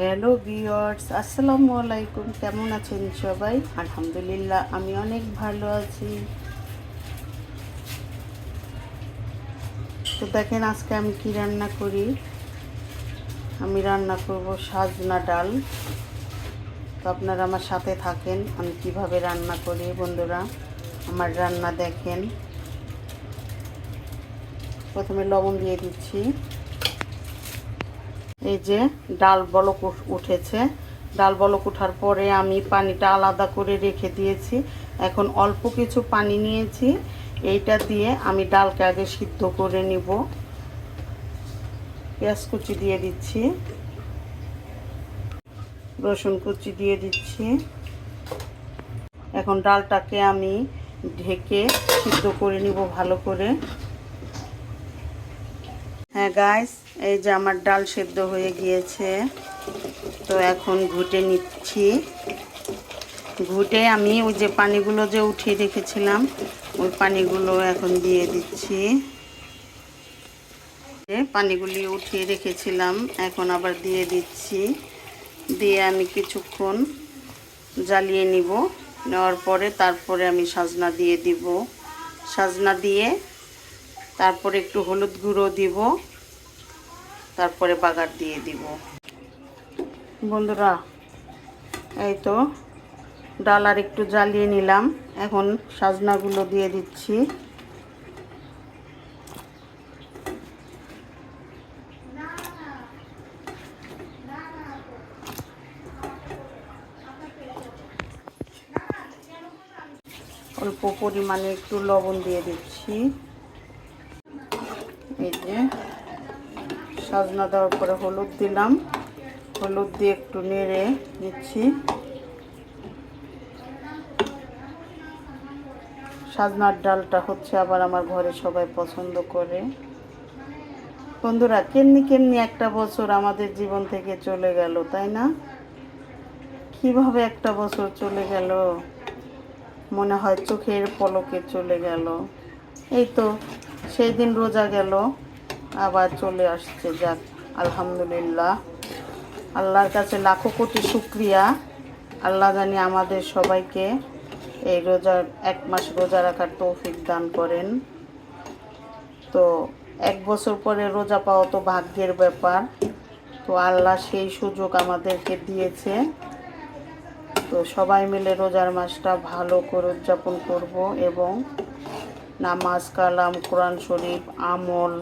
Hello viewers আসসালামু আলাইকুম কেমন আছেন সবাই? আলহামদুলিল্লাহ, আমি অনেক ভালো আছি। তো দেখেন, আজকে আমি কি রান্না করি? আমি রান্না করব সাজনা ডাল। তো আপনারা আমার সাথে থাকেন, আমি কীভাবে রান্না করি বন্ধুরা? আমার রান্না দেখেন। প্রথমে লবণ দিয়ে দিচ্ছি। এই যে ডাল বলক উঠ- উঠেছে। ডাল বলক ওঠার পরে আমি পানিটা আলাদা করে রেখে দিয়েছি। এখন অল্প কিছু পানি নিয়েছি। এইটা দিয়ে আমি ডালকে আগে সিদ্ধ করে নিব। পেঁয়াজ কুচি দিয়ে দিচ্ছি। রসুন কুচি দিয়ে দিচ্ছি। এখন ডালটাকে আমি ঢেকে সিদ্ধ করে নিব ভালো করে। হ্যাঁ গাইস এই যে আমার ডাল সেদ্ধ হয়ে গিয়েছে। তো এখন ঘুটে নিচ্ছি। ঘুটে আমি ওই যে পানিগুলো যে উঠিয়ে রেখেছিলাম, ওই পানিগুলো এখন দিয়ে দিচ্ছি। পানিগুলি উঠিয়ে রেখেছিলাম, এখন আবার দিয়ে দিচ্ছি। দিয়ে আমি কিছুক্ষণ জ্বালিয়ে নিব। নেওয়ার পরে তারপরে আমি সাজনা দিয়ে দিব। সাজনা দিয়ে তারপরে একটু হলুদ গুঁড়ো দিব। তারপরে বাগার দিয়ে দিব। বন্ধুরা, এই তো ডাল আর একটু জ্বালিয়ে নিলাম। এখন সাজনাগুলো দিয়ে দিচ্ছি। অল্প পরিমাণে একটু লবণ দিয়ে দিচ্ছি। এই যে সাজনা দেওয়ার পরে হলুদ দিলাম। হলুদ দিয়ে একটু নেড়ে নিচ্ছি। সাজনার ডালটা হচ্ছে আবার আমার ঘরে সবাই পছন্দ করে। বন্ধুরা, কেমনি কেমনি একটা বছর আমাদের জীবন থেকে চলে গেল, তাই না? কীভাবে একটা বছর চলে গেল? মনে হয় চোখের পলকে চলে গেল। এই তো সেই দিন রোজা গেল, আবার চলে আসছে, যাক, আলহামদুলিল্লাহ। আল্লাহর কাছে লাখো কোটি শুক্রিয়া। আল্লাহ জানি আমাদের সবাইকে এই রোজার এক মাস রোজা রাখার তৌফিক দান করেন। তো এক বছর পরে রোজা পাওয়া তো ভাগ্যের ব্যাপার। তো আল্লাহ সেই সুযোগ আমাদেরকে দিয়েছে। তো সবাই মিলে রোজার মাসটা ভালো করে উদযাপন করব এবং নামাজ, কালাম, কোরআন শরীফ, আমল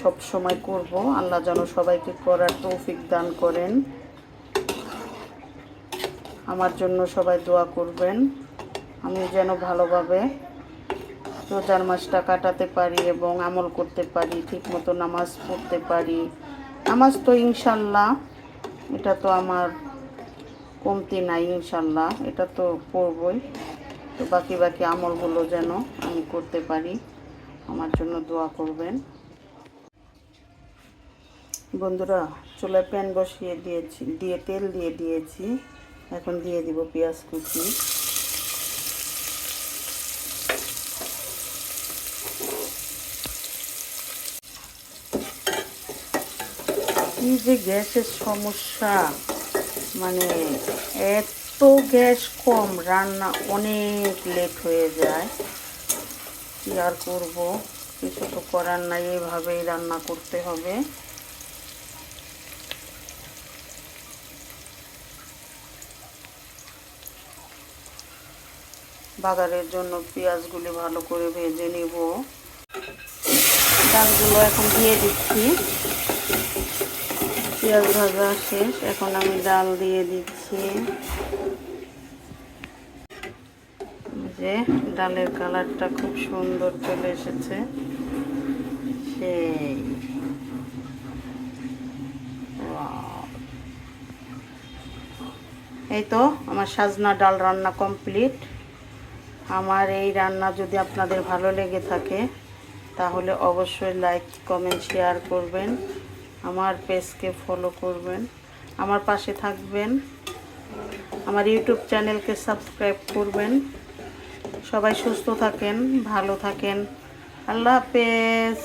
সব সময় করব। আল্লাহ যেন সবাইকে করার তৌফিক দান করেন। আমার জন্য সবাই দোয়া করবেন। আমি যেন ভালোভাবে রোজার মাসটা কাটাতে পারি এবং আমল করতে পারি, ঠিকমতো নামাজ পড়তে পারি। নামাজ তো ইনশাল্লাহ, এটা তো আমার কমতি নাই ইনশাল্লাহ, এটা তো পড়বই। তো বাকি বাকি আমলগুলো যেন আমি করতে পারি, আমার জন্য দোয়া করবেন। বন্ধুরা, চুলায় প্যান বসিয়ে দিয়েছি, দিয়ে তেল দিয়ে দিয়েছি। এখন দিয়ে দিব পেঁয়াজ কুচি। কি যে গ্যাসের সমস্যা মানে এত গ্যাস কম, রান্না অনেক লেট হয়ে যায়। কি আর করব? কিছু তো করার নাই, এভাবেই রান্না করতে হবে। বাগারের জন্য পেঁয়াজগুলি ভালো করে ভেজে নিব। ডালগুলো এখন দিয়ে দিচ্ছি। পেঁয়াজ ভাজা শেষ। এখন আমি ডাল দিয়ে দিচ্ছি। যে ডালের কালারটা খুব সুন্দর চলে এসেছে। সেই! এই তো আমার সাজনা ডাল রান্না কমপ্লিট। আমার এই রান্না যদি আপনাদের ভালো লেগে থাকে, তাহলে অবশ্যই লাইক, কমেন্ট, শেয়ার করবেন। আমার পেজকে ফলো করবেন, আমার পাশে থাকবেন, আমার ইউটিউব চ্যানেলকে সাবস্ক্রাইব করবেন। সবাই সুস্থ থাকেন, ভালো থাকেন। আল্লাহ হাফেজ।